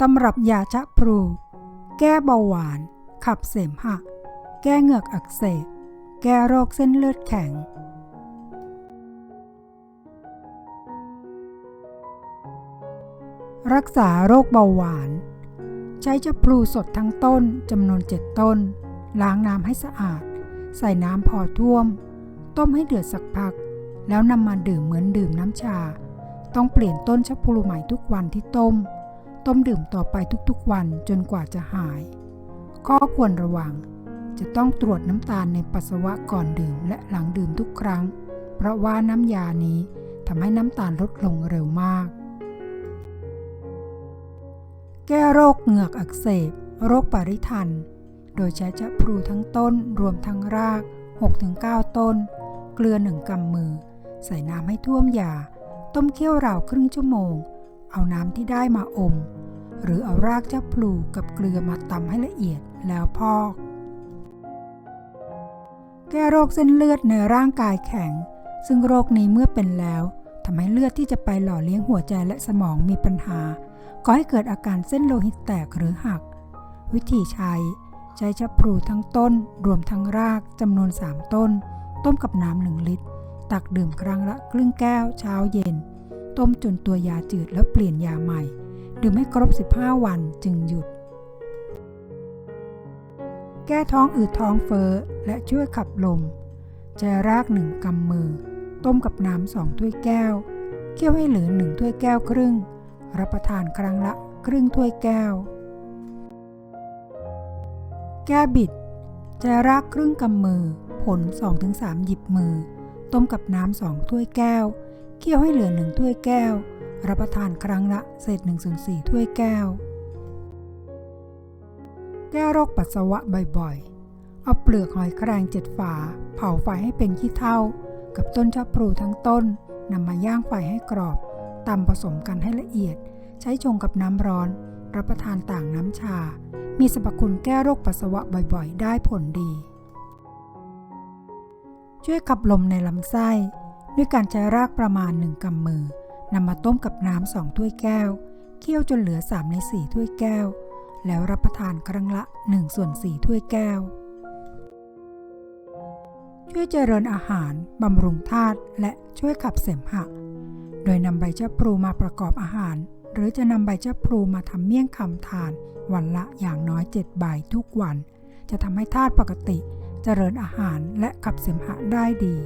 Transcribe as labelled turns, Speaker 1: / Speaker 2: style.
Speaker 1: ตำรับยาชะพลู แก้เบาหวาน ขับเสมหะ แก้เหงือกอักเสบ แก้โรคเส้นเลือดแข็ง รักษาโรคเบาหวาน ใช้ชะพลูสดทั้งต้นจำนวน7ต้น ล้างน้ำให้สะอาด ใส่น้ำพอท่วม ต้มให้เดือดสักพัก แล้วนำมาดื่มเหมือนดื่มน้ำชา ต้องเปลี่ยนต้นชะพลูใหม่ทุกวันที่ต้ม ต้มดื่มต่อไปทุกๆวันจนกว่าจะหายข้อควรระวัง จะต้องตรวจน้ำตาลในปัสสาวะก่อนดื่มและหลังดื่มทุกครั้ง เพราะว่าน้ำยานี้ทำให้น้ำตาลลดลงเร็วมาก แก้โรคเหงือกอักเสบ โรคปริทัน โดยใช้ชะพลูทั้งต้นรวมทั้งราก 6-9 ต้น เกลือหนึ่งกำมือ ใส่น้ำให้ท่วมยา ต้มเคี่ยวราวครึ่งชั่วโมง เอาน้ำที่ได้มาอม หรือเอารากชะพลูกับเกลือมาตำให้ละเอียดแล้วพอก แก้โรคเส้นเลือดในร่างกายแข็ง ซึ่งโรคนี้เมื่อเป็นแล้วทำให้เลือดที่จะไปหล่อเลี้ยงหัวใจและสมองมีปัญหาก่อให้เกิดอาการเส้นโลหิตแตกหรือหัก วิธีใช้ ใช้ชะพลูทั้งต้น รวมทั้งรากจำนวน 3 ต้น ต้มกับน้ำหนึ่งลิตร ตักดื่มครั้งละครึ่งแก้วเช้าเย็น ต้มจนตัวยาจืดแล้วเปลี่ยนยาใหม่ ดื่มให้ครบ 15 วันจึงหยุด แก้ท้องอืดท้องเฟ้อและช่วยขับลมใช้รากหนึ่งกำมือ ต้มกับน้ำสองถ้วยแก้ว เคี่ยวให้เหลือหนึ่งถ้วยแก้วครึ่ง รับประทานครั้งละครึ่งถ้วยแก้ว แก้บิดใช้รากครึ่งกำมือ ผล 2-3 หยิบมือ ต้มกับน้ำสองถ้วยแก้ว เคี่ยวให้เหลือหนึ่งถ้วยแก้ว รับประทานครั้งละเศษ1ส่วน4ถ้วยแก้ว แก้โรคปัสสาวะบ่อยๆ เอาเปลือกหอยแครงเจ็ดฝา เผาไฟให้เป็นขี้เถ้า กับต้นชะพลูทั้งต้นนำมาย่างไฟให้กรอบตำผสมกันให้ละเอียด ใช้ชงกับน้ำร้อน รับประทานต่างน้ำชา มีสรรพคุณแก้โรคปัสสาวะบ่อยๆ ได้ผลดี ช่วยขับลมในลำไส้ ด้วยการใช้รากประมาณ1กำมือนำมาต้มกับน้ำสองถ้วยแก้ว เคี่ยวจนเหลือ3ใน4ถ้วยแก้ว แล้วรับประทานครั้งละ1ส่วน4ถ้วยแก้ว ช่วยเจริญอาหารบำรุงธาตุและช่วยขับเสมหะ โดยนำใบชะพลูมาประกอบอาหาร หรือจะนำใบชะพลูมาทำเมี่ยงคำทาน วันละอย่างน้อย7ใบทุกวัน จะทำให้ธาตุปกติ เจริญอาหารและขับเสมหะได้ดี